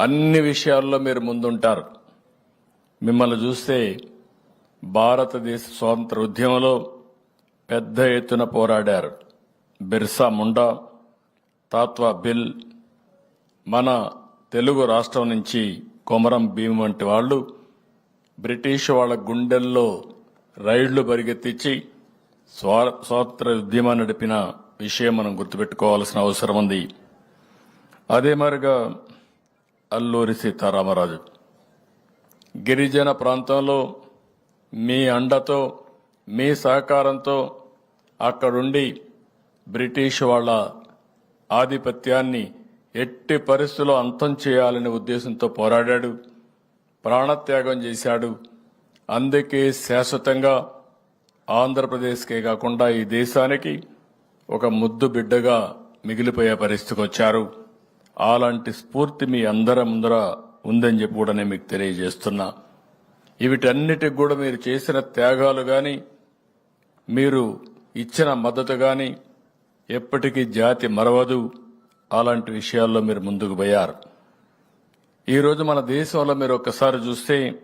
అన్ని విషయాల్లో మీరు ముందుంటారు. మిమ్మల్ని చూస్తే భారతదేశ స్వాతంత్ర ఉద్యమంలో పెద్ద ఎత్తున పోరాడారు. బిర్సా ముండా తాత్వా బిల్ మన తెలుగు రాష్ట్రం నుంచి కొమరం భీమ్ వంటి వాళ్ళు బ్రిటిష్ వాళ్ళ గుండెల్లో రైళ్ళు పరిగెత్తించి స్వా స్వాతంత్ర ఉద్యమాన్ని నడిపిన విషయం మనం గుర్తుపెట్టుకోవాల్సిన అవసరం ఉంది. అదే మరిగా అల్లూరి సీతారామరాజు. గిరిజన ప్రాంతంలో మీ అండతో మీ సహకారంతో అక్కడుండి బ్రిటిష్ వాళ్ళ ఆధిపత్యాన్ని ఎట్టి పరిస్థితుల్లో అంతం చేయాలనే ఉద్దేశంతో పోరాడాడు ప్రాణత్యాగం చేశాడు. అందుకే శాశ్వతంగా ఆంధ్రప్రదేశ్కే కాకుండా ఈ దేశానికి ఒక ముద్దు బిడ్డగా మిగిలిపోయే పరిస్థితికి వచ్చారు. అలాంటి స్ఫూర్తి మీ అందరి ముందర ఉందని చెప్పి కూడా నేను మీకు తెలియజేస్తున్నా. వీటన్నిటికి కూడా మీరు చేసిన త్యాగాలు గాని మీరు ఇచ్చిన మద్దతు గాని ఎప్పటికీ జాతి మరవదు. అలాంటి విషయాల్లో మీరు ముందుకు పోయారు. ఈరోజు మన దేశంలో మీరు ఒక్కసారి చూస్తే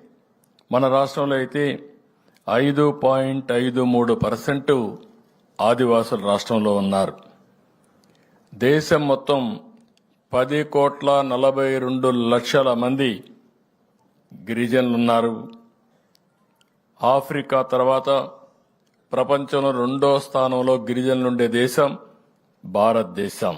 మన రాష్ట్రంలో అయితే ఐదు పాయింట్ ఐదు మూడు పర్సెంట్ ఆదివాసులు రాష్ట్రంలో ఉన్నారు. దేశం మొత్తం పది కోట్ల నలభై రెండు లక్షల మంది గిరిజనులు ఉన్నారు ఆఫ్రికా తర్వాత ప్రపంచంలో రెండో స్థానంలో గిరిజనులుండే దేశం భారతదేశం.